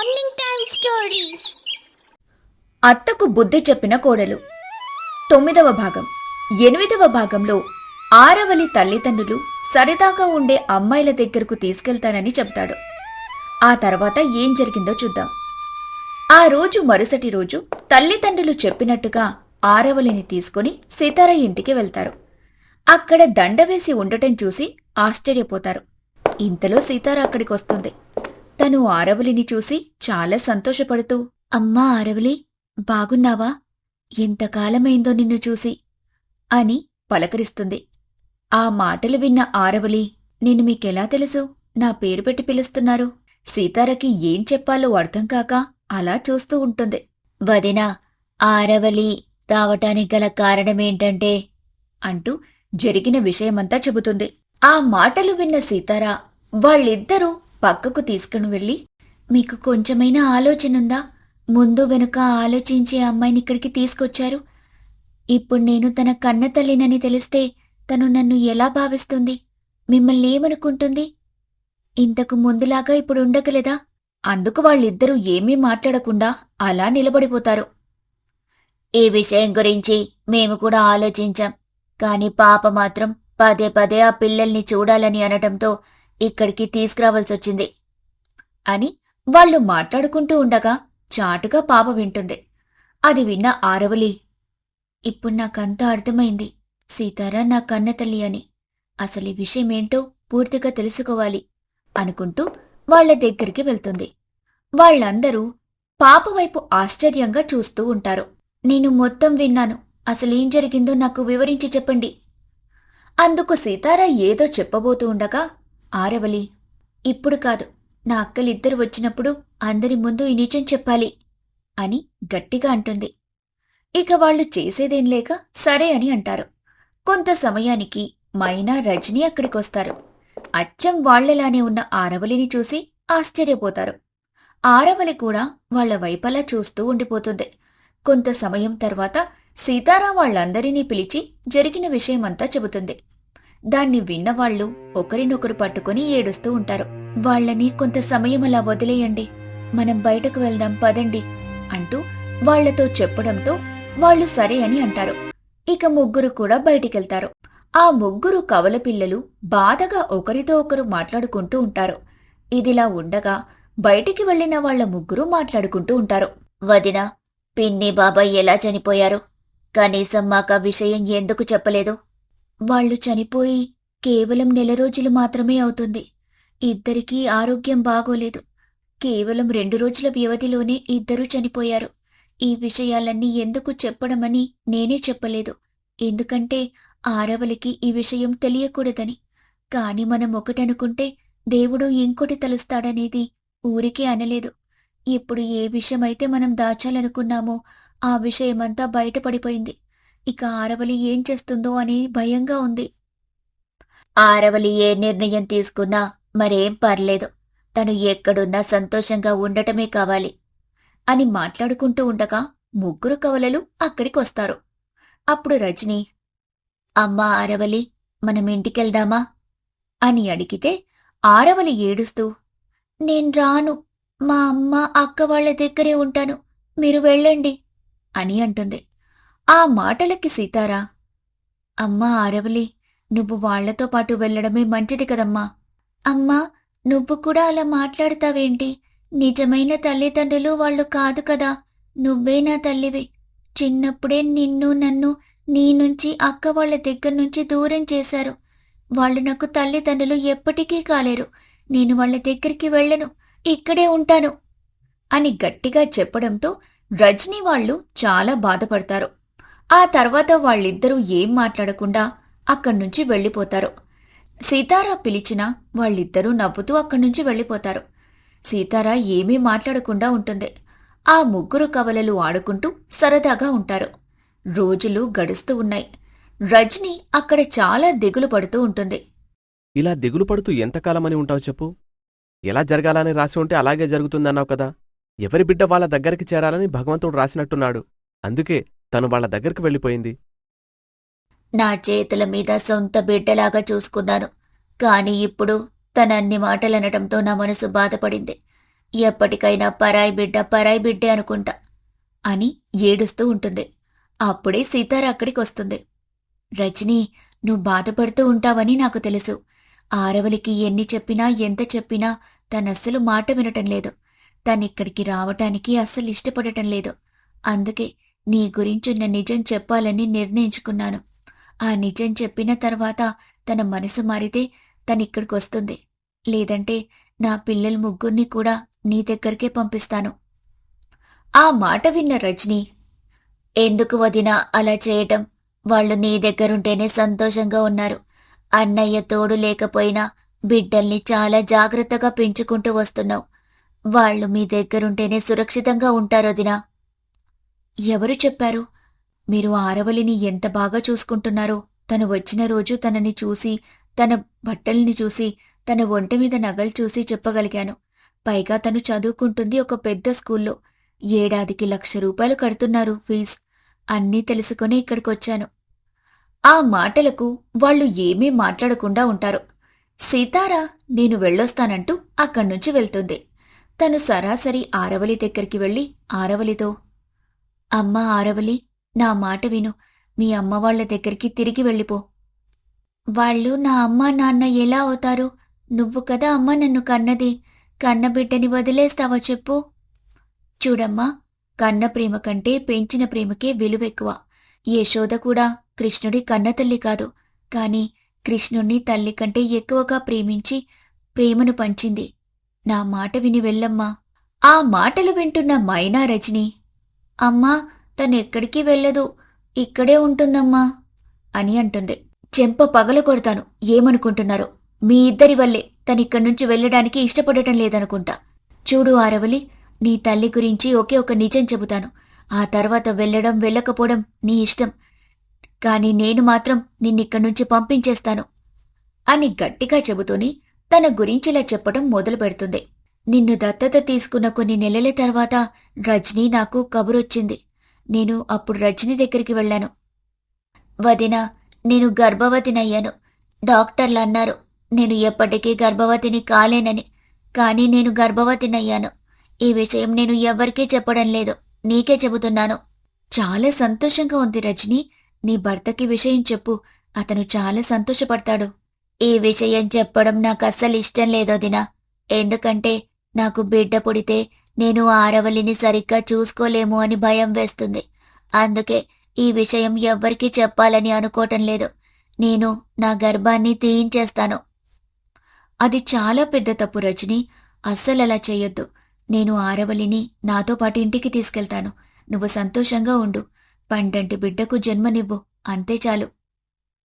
Morning time stories అత్తకు బుద్ధి చెప్పిన కోడలు. తొమ్మిదవ భాగం. ఎనిమిదవ భాగంలో ఆరవలి తల్లిదండ్రులు సరిదాగా ఉండే అమ్మాయిల దగ్గరకు తీసుకెళ్తానని చెప్తాడు ఆ తర్వాత ఏం జరిగిందో చూద్దాం. ఆ రోజు మరుసటి రోజు తల్లిదండ్రులు చెప్పినట్టుగా ఆరవలిని తీసుకుని సీతార ఇంటికి వెళ్తారు. అక్కడ దండ వేసి ఉండటం చూసి ఆశ్చర్యపోతారు. ఇంతలో సీతార అక్కడికి వస్తుంది. తను ఆరవలిని చూసి చాలా సంతోషపడుతూ అమ్మా ఆరవలి బాగున్నావా? ఎంతకాలమైందో నిన్ను చూసి అని పలకరిస్తుంది. ఆ మాటలు విన్న ఆరవలి నేను మీకెలా తెలుసు? నా పేరు పెట్టి పిలుస్తున్నారు. సీతారకి ఏం చెప్పాలో అర్థం కాక అలా చూస్తూ ఉంటుంది. వదినా ఆరవలి రావటానికి గల కారణమేంటంటే అంటూ జరిగిన విషయమంతా చెబుతుంది. ఆ మాటలు విన్న సీతారా వాళ్ళిద్దరూ పక్కకు తీసుకుని వెళ్ళి మీకు కొంచెమైనా ఆలోచనుందా? ముందు వెనుక ఆలోచించే అమ్మాయిని ఇక్కడికి తీసుకొచ్చారు. ఇప్పుడు నేను తన కన్న తల్లినని తెలిస్తే తను నన్ను ఎలా భావిస్తుంది? మిమ్మల్ని ఏమనుకుంటుంది? ఇంతకు ముందులాగా ఇప్పుడు ఉండకలేదా? అందుకు వాళ్ళిద్దరూ ఏమీ మాట్లాడకుండా అలా నిలబడిపోతారు. ఈ విషయం గురించి మేము కూడా ఆలోచించాం. కాని పాప మాత్రం పదే పదే ఆ పిల్లల్ని చూడాలని అనటంతో ఇక్కడికి తీసుకురావాల్సొచ్చింది అని వాళ్ళు మాట్లాడుకుంటూ ఉండగా చాటుగా పాప వింటుంది. అది విన్న ఆరవలి ఇప్పుడు నాకంతా అర్థమైంది. సీతారా నా కన్న తల్లి అని. అసలు ఈ విషయమేంటో పూర్తిగా తెలుసుకోవాలి అనుకుంటూ వాళ్ళ దగ్గరికి వెళ్తుంది. వాళ్ళందరూ పాప వైపు ఆశ్చర్యంగా చూస్తూ ఉంటారు. నేను మొత్తం విన్నాను. అసలేం జరిగిందో నాకు వివరించి చెప్పండి అందుకు సీతారా ఏదో చెప్పబోతూ ఉండగా ఆరవలి ఇప్పుడు కాదు. నా అక్కలిద్దరు వచ్చినప్పుడు అందరి ముందు ఈ నిజం చెప్పాలి అని గట్టిగా అంటుంది. ఇక వాళ్ళు చేసేదేం లేక సరే అని అంటారు. కొంత సమయానికి మైనా రజని అక్కడికొస్తారు. అచ్చం వాళ్ళలానే ఉన్న ఆరవలిని చూసి ఆశ్చర్యపోతారు. ఆరవలి కూడా వాళ్ళ వైపలా చూస్తూ ఉండిపోతుంది. కొంత సమయం తర్వాత సీతారా వాళ్ళందరినీ పిలిచి జరిగిన విషయమంతా చెబుతుంది. దాన్ని విన్నవాళ్ళు ఒకరినొకరు పట్టుకుని ఏడుస్తూ ఉంటారు. వాళ్ళని కొంత సమయం అలా వదిలేయండి. మనం బయటకు వెళ్దాం పదండి అంటూ వాళ్ళతో చెప్పడంతో వాళ్ళు సరే అని అంటారు. ఇక ముగ్గురు కూడా బయటికెళ్తారు. ఆ ముగ్గురు కవల పిల్లలు బాధగా ఒకరితో ఒకరు మాట్లాడుకుంటూ ఉంటారు. ఇదిలా ఉండగా బయటికి వెళ్ళిన వాళ్ళ ముగ్గురు మాట్లాడుకుంటూ ఉంటారు. వదిన పిన్ని బాబాయ్ ఎలా చనిపోయారు? కనీసం మాకా విషయం ఎందుకు చెప్పలేదు? వాళ్ళు చనిపోయి కేవలం నెల రోజులు మాత్రమే అవుతుంది. ఇద్దరికీ ఆరోగ్యం బాగోలేదు. కేవలం రెండు రోజుల వ్యవధిలోనే ఇద్దరూ చనిపోయారు. ఈ విషయాలన్నీ ఎందుకు చెప్పడమని నేనే చెప్పలేదు. ఎందుకంటే ఆరవలికి ఈ విషయం తెలియకూడదని. కాని మనం ఒకటనుకుంటే దేవుడు ఇంకోటి తలుస్తాడనేది ఊరికే అనలేదు. ఇప్పుడు ఏ విషయమైతే మనం దాచాలనుకున్నామో ఆ విషయమంతా బయటపడిపోయింది. ఇక ఆరవలి ఏం చేస్తుందో అని భయంగా ఉంది. ఆరవలి ఏ నిర్ణయం తీసుకున్నా మరేం పర్లేదు. తను ఎక్కడున్నా సంతోషంగా ఉండటమే కావాలి అని మాట్లాడుకుంటూ ఉండగా ముగ్గురు కవలలు అక్కడికొస్తారు. అప్పుడు రజని అమ్మా ఆరవలి మనం ఇంటికెళ్దామా? అని అడిగితే ఆరవలి ఏడుస్తూ నేను రాను. మా అమ్మ అక్క వాళ్ళ దగ్గరే ఉంటాను. మీరు వెళ్ళండి అని అంటుంది. ఆ మాటలకి సీతారా? అమ్మా ఆరవలి నువ్వు వాళ్ళతో పాటు వెళ్ళడమే మంచిది కదమ్మా. అమ్మా నువ్వు కూడా అలా మాట్లాడతావేంటి? నిజమైన తల్లిదండ్రులు వాళ్ళు కాదు కదా. నువ్వే నా తల్లివి. చిన్నప్పుడే నిన్ను నన్ను నీ నుంచి అక్క వాళ్ళ దగ్గర నుంచి దూరం చేశారు. వాళ్ళు నాకు తల్లిదండ్రులు ఎప్పటికీ కాలేరు. నేను వాళ్ళ దగ్గరికి వెళ్ళను. ఇక్కడే ఉంటాను. అని గట్టిగా చెప్పడంతో రజనీ వాళ్ళు చాలా బాధపడతారు. ఆ తర్వాత వాళ్ళిద్దరూ ఏం మాట్లాడకుండా అక్కడ్నుంచి వెళ్ళిపోతారు. సీతారా పిలిచినా వాళ్ళిద్దరూ నవ్వుతూ అక్కడ్నుంచి వెళ్ళిపోతారు. సీతారా ఏమీ మాట్లాడకుండా ఉంటుంది. ఆ ముగ్గురు కవలలు ఆడుకుంటూ సరదాగా ఉంటారు. రోజులు గడుస్తూ ఉన్నాయి. రజని అక్కడ చాలా దిగులు పడుతూ ఉంటుంది. ఇలా దిగులు పడుతూ ఎంతకాలమని ఉంటావు చెప్పు? ఎలా జరగాలని రాసి ఉంటే అలాగే జరుగుతుందన్నావు కదా. ఎవరి బిడ్డ వాళ్ళ దగ్గరికి చేరాలని భగవంతుడు రాసినట్టున్నాడు. అందుకే తను వాళ్ళ దగ్గరికి వెళ్ళిపోయింది. నా చేతుల మీద సొంత బిడ్డలాగా చూసుకున్నాను. కాని ఇప్పుడు తన అన్ని మాటలనటంతో నా మనసు బాధపడింది. ఎప్పటికైనా పరాయి బిడ్డ పరాయి బిడ్డే అనుకుంటా అని ఏడుస్తూ ఉంటుంది. అప్పుడే సీతార అక్కడికి వస్తుంది. రజనీ నువ్వు బాధపడుతూ ఉంటావని నాకు తెలుసు. ఆరవలికి ఎన్ని చెప్పినా ఎంత చెప్పినా తనస్సలు మాట వినటం లేదు. తనిక్కడికి రావటానికి అస్సలు ఇష్టపడటం లేదు. అందుకే నీ గురించున్న నిజం చెప్పాలని నిర్ణయించుకున్నాను. ఆ నిజం చెప్పిన తర్వాత తన మనసు మారితే తనిక్కడికి వస్తుంది. లేదంటే నా పిల్లల ముగ్గురిని కూడా నీ దగ్గరికే పంపిస్తాను. ఆ మాట విన్న రజని ఎందుకు వదినా అలా చేయటం? వాళ్ళు నీ దగ్గరుంటేనే సంతోషంగా ఉన్నారు. అన్నయ్య తోడు లేకపోయినా బిడ్డల్ని చాలా జాగ్రత్తగా పెంచుకుంటూ వస్తున్నావు. వాళ్ళు మీ దగ్గరుంటేనే సురక్షితంగా ఉంటారొదినా ఎవరు చెప్పారు? మీరు ఆరవలిని ఎంత బాగా చూసుకుంటున్నారో తను వచ్చిన రోజు తనని చూసి తన బట్టల్ని చూసి తన ఒంటి మీద నగలు చూసి చెప్పగలిగాను. పైగా తను చదువుకుంటుంది ఒక పెద్ద స్కూల్లో. ఏడాదికి లక్ష రూపాయలు కడుతున్నారు ఫీజ్. అన్నీ తెలుసుకుని ఇక్కడికొచ్చాను. ఆ మాటలకు వాళ్ళు ఏమీ మాట్లాడకుండా ఉంటారు. సీతారా నేను వెళ్ళొస్తానంటూ అక్కడ్నుంచి వెళ్తుంది. తను సరాసరి ఆరవలి దగ్గరికి వెళ్ళి ఆరవలితో అమ్మ ఆరవలి నా మాట విను. మీ అమ్మ వాళ్ళ దగ్గరికి తిరిగి వెళ్ళిపో. వాళ్ళు నా అమ్మ నాన్న ఎలా అవుతారు? నువ్వు కదా అమ్మ నన్ను కన్నది. కన్న బిడ్డని వదిలేస్తావా చెప్పు. చూడమ్మా కన్న ప్రేమ కంటే పెంచిన ప్రేమకే విలువెక్కువ యశోద కూడా కృష్ణుడి కన్నతల్లి కాదు. కాని కృష్ణుణ్ణి తల్లి కంటే ఎక్కువగా ప్రేమించి ప్రేమను పంచింది. నా మాట విని వెళ్ళమ్మా. ఆ మాటలు వింటున్న మైనా రజని అమ్మా తనెక్కడికి వెళ్ళదు. ఇక్కడే ఉంటుందమ్మా అని అంటుంది. చెంప పగల కొడతాను ఏమనుకుంటున్నారు. మీ ఇద్దరి వల్లే తనిక్కడి నుంచి వెళ్ళడానికి ఇష్టపడటం లేదనుకుంటా. చూడు ఆరవలి నీ తల్లి గురించి ఒకే ఒక నిజం చెబుతాను. ఆ తర్వాత వెళ్ళడం వెళ్ళకపోవడం నీ ఇష్టం. కాని నేను మాత్రం నిన్నిక్కడి నుంచి పంపించేస్తాను అని గట్టిగా చెబుతూనే తన గురించిలా చెప్పడం మొదలు పెడుతుంది నిన్ను దత్తత తీసుకున్న కొన్ని నెలల తర్వాత రజనీ నాకు కబురొచ్చింది. నేను అప్పుడు రజనీ దగ్గరికి వెళ్ళాను. వదిన నేను గర్భవతినయ్యాను. డాక్టర్లు అన్నారు నేను ఎప్పటికీ గర్భవతిని కాలేనని కానీ నేను గర్భవతినయ్యాను. ఈ విషయం నేను ఎవ్వరికీ చెప్పడం లేదు నీకే చెబుతున్నాను. చాలా సంతోషంగా ఉంది రజనీ నీ భర్తకి విషయం చెప్పు అతను చాలా సంతోషపడతాడు. ఈ విషయం చెప్పడం నాకు అస్సలు ఇష్టం లేదో దినా ఎందుకంటే నాకు బిడ్డ పుడితే నేను ఆరవలిని సరిగ్గా చూసుకోలేము అని భయం వేస్తుంది. అందుకే ఈ విషయం ఎవ్వరికీ చెప్పాలని అనుకోవటం లేదు. నేను నా గర్భాన్ని తీయించేస్తాను. అది చాలా పెద్ద తప్పు రజని. అస్సలు అలా చెయ్యొద్దు నేను ఆరవలిని నాతో పాటు ఇంటికి తీసుకెళ్తాను. నువ్వు సంతోషంగా ఉండు. పండంటి బిడ్డకు జన్మనివ్వు. అంతే చాలు.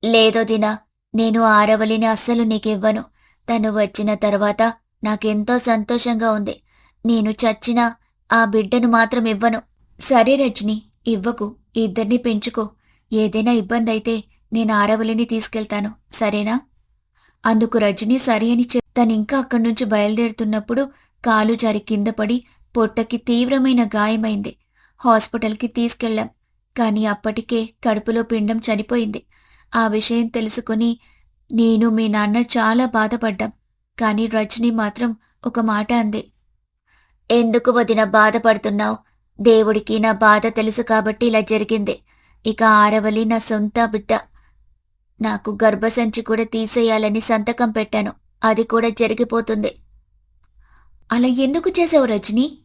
లేదో దినా. నేను ఆరవలిని అస్సలు నీకివ్వను. తను వచ్చిన తర్వాత నాకెంతో సంతోషంగా ఉంది. నేను చచ్చినా ఆ బిడ్డను మాత్రం ఇవ్వను. సరే రజని ఇవ్వకు. ఇద్దరిని పెంచుకో. ఏదైనా ఇబ్బంది అయితే నేను ఆరవలిని తీసుకెళ్తాను. సరేనా? అందుకు రజని సరే అని చెప్ తనింకా అక్కడి నుంచి బయలుదేరుతున్నప్పుడు కాలు జారి కింద పడి పొట్టకి తీవ్రమైన గాయమైంది. హాస్పిటల్కి తీసుకెళ్ళాం. కానీ అప్పటికే కడుపులో పిండం చనిపోయింది. ఆ విషయం తెలుసుకుని నేను మీ నాన్న చాలా బాధపడ్డాం. కానీ రజని మాత్రం ఒక మాట అంది. ఎందుకు వదిన బాధపడుతున్నావు? దేవుడికి నా బాధ తెలుసు కాబట్టి ఇలా జరిగింది. ఇక ఆరవలి నా సొంత బిడ్డ. నాకు గర్భసంచి కూడా తీసేయాలని సంతకం పెట్టాను. అది కూడా జరిగిపోతుంది. అలా ఎందుకు చేసావు రజని?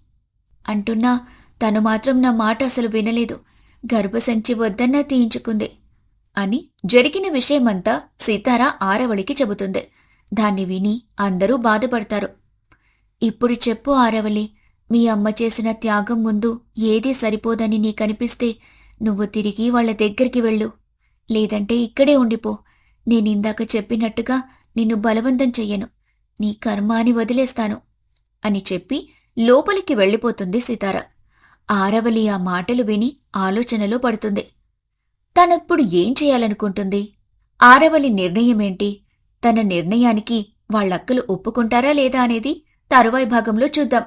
అంటున్నా. తను మాత్రం నా మాట అసలు వినలేదు. గర్భసంచి వద్దన్నా తీయించుకుంది. అని జరిగిన విషయమంతా సీతారా ఆరవళికి చెబుతుంది. దాన్ని విని అందరూ బాధపడతారు. ఇప్పుడు చెప్పు ఆరవలి మీ అమ్మ చేసిన త్యాగం ముందు ఏదీ సరిపోదని నీకనిపిస్తే నువ్వు తిరిగి వాళ్ళ దగ్గరికి వెళ్ళు. లేదంటే ఇక్కడే ఉండిపో. నేనిందాక చెప్పినట్టుగా నిన్ను బలవంతం చెయ్యను. నీ కర్మ అని వదిలేస్తాను అని చెప్పి లోపలికి వెళ్ళిపోతుంది సీతార. ఆరవలి ఆ మాటలు విని ఆలోచనలో పడుతుంది. తనప్పుడు ఏం చేయాలనుకుంటుంది? ఆరవలి నిర్ణయమేంటి? తన నిర్ణయానికి వాళ్ళక్కలు ఒప్పుకుంటారా లేదా అనేది తరువాయి భాగంలో చూద్దాం.